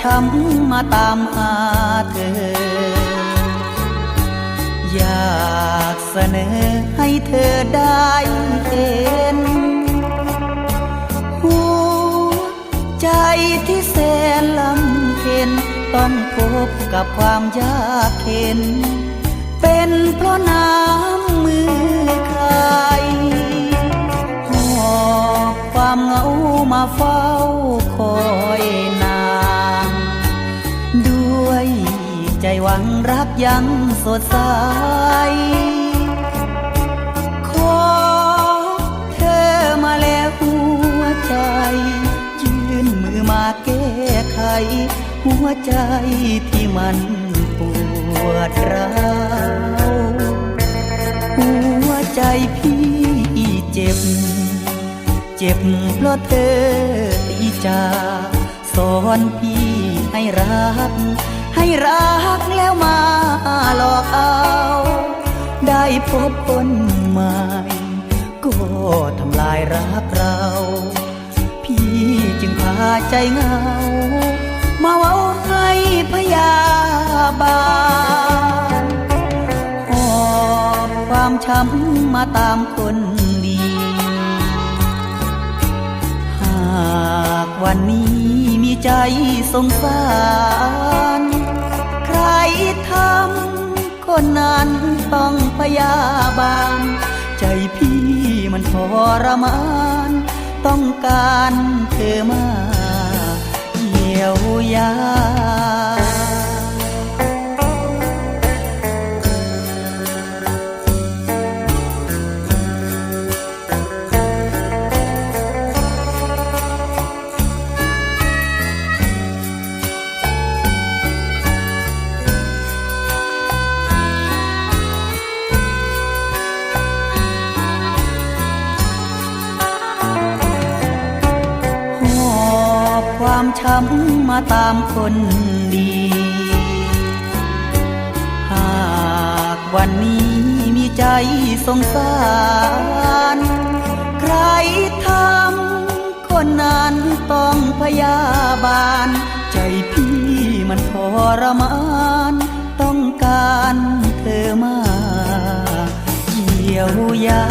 ช้ำมาตามหาเธอ อยากเสนอให้เธอได้เห็นหัวใจที่แสนลำเค็นต้องพบกับความยากเข็น เป็นเพราะน้ำมือใครหอบความเหงามาเฝ้า วังรักยังสดใส ขอเธอมาแล้วหัวใจ ยื่นมือมาแก้ไข หัวใจที่มันปวดร้าวหัวใจพี่เจ็บ เจ็บเพราะเธอตีจากสอนพี่ให้รัก ให้รักแล้วมาหลอกเอา ได้พบคนใหม่ ก็ทำลายรักเรา พี่จึงพาใจเหงา มาเว้าให้พยาบาลหอบความช้ำมาตามคนดี หากวันนี้มีใจสงสารใคร ทำคนนั้นต้องพยาบาลใจพี่มันทรมาน ต้องการเธอมาเยียวยา ช้ำมาตามคนดี หากวันนี้มีใจสงสาร ใครทำคนนั้นต้องพยาบาล ใจพี่มันทรมาน ต้องการเธอมาเยียวยา